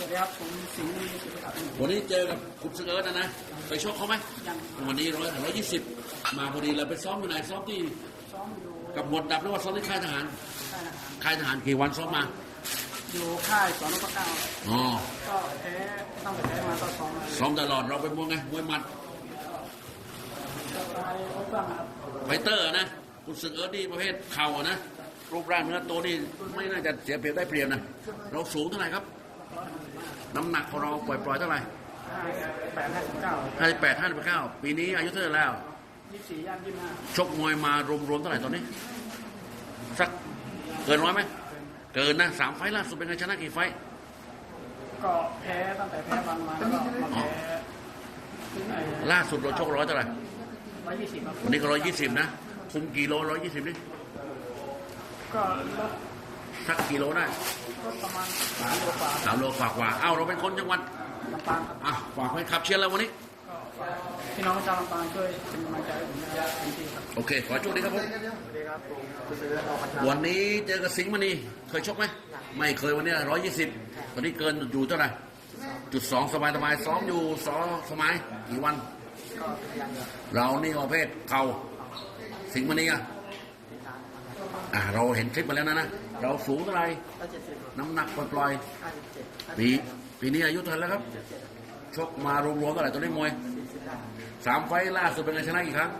สวัสดีครับผมสิงห์บุรีสุขภาพวันนี้เจอกับคุณสเกิร์ตนะนะ ไปชกเขาไหมยังวันนี้ร้อยร้อยยี่สิบมาพอดีเราไปซ้อมอยู่ไหนซ้อมที่ซ้อมอยู่กับหมวดดับหรือว่าซ้อมที่ค่ายทหารค่ายทหารค่ายทหารกี่วันซ้อมมา อยู่ค่ายสอนนพเก้าอ๋อก็แพ้ตั้งแต่แพ้มาก็ซ้อมมาซ้อมตลอดเราเป็นมวยไงมวยหมัดก็ไปพบกันครับไฟเตอร์นะคุณสเกิร์ตนี่ประเภทเข่าอะนะรูปร่างเนื้อตัวนี่ไม่น่าจะเสียเปรียบได้เปรียบนะ เราสูงเท่าไหร่ครับ น้ำหนักของเราปล่อยๆเท่าไหร่ห้าแปดห้าสิบเก้าห้าสิบแปดห้าสิบเก้าปีนี้อายุเท่าไหร่แล้วยี่สิบสี่ย่างยี่สิบห้าชกมวยมารวมๆเท่าไหร่ตอนนี้ สักเกินร้อยไหมเกินนะสามไฟล์ล่าสุดเป็นไงชนะกี่ไฟล์ก็แพ้ตั้งแต่แพ้บางมาแล้วก็มาแพ้ล่าสุดเราชกร้อยเท่าไหร่ร้อยยี่สิบครับวันนี้ก็ร้อยยี่สิบนะคุมกี่โลร้อยยี่สิบนี่ก็ลด สักกี่โลได้ลดประมาณสามโลกว่าสามโลกว่ากว่าเอ้าเราเป็นคนจังหวัดลำปางครับอะฝากให้ขับเชียร์เราวันนี้ก็พี่น้องชาวลำปางช่วยเป็นกำลังใจให้ผมนะครับเต็มที่ครับโอเค ขอโชคดีครับผมสวัสดีครับผมคุณเสือออกพัฒนาวันนี้เจอกับสิงห์มณีเคยชกไหมไม่เคยวันนี้ร้อยยี่สิบตอนนี้เกินอยู่เท่าไหร่จุดสองสบายสบายๆซ้อมอยู่สองสมัยกี่วันก็พยายามจะเรานี่ประเภทเข่าสิงห์มณีอะอะเราเห็นคลิปมาแล้วนะนะ เราสูงเท่าไหร่ร้อยเจ็ดสิบน้ำหนักปล่อยห้าสิบเจ็ดๆปีปีนี้อายุเท่าไหร่แล้วครับชกมารวมๆเท่าไหร่ตัวนี้มวยสี่สิบได้สามไฟล์ล่าสุดเป็นไงชนะกี่ครั้ง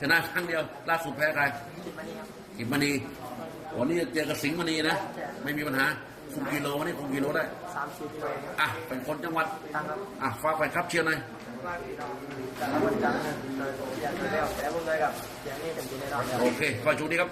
ชนะครั้งเดียว ล่าสุดแพ้ใครสิบมานี้ครับกิมมณีวันนี้เจอกับสิงห์มณีนะ ไม่มีปัญหาคุมกิโลวันนี้คุมกิโลได้สามสิบกิโลอะเป็นคนจังหวัดตังครับอะฝากแฟนครับเชียร์หน่อยว่าพี่น้องแต่ละคนจังเลยอยากจะได้แต่ผมเลยกับอย่างนี้เป็นที่ได้รับโอเคขอชูดีครับ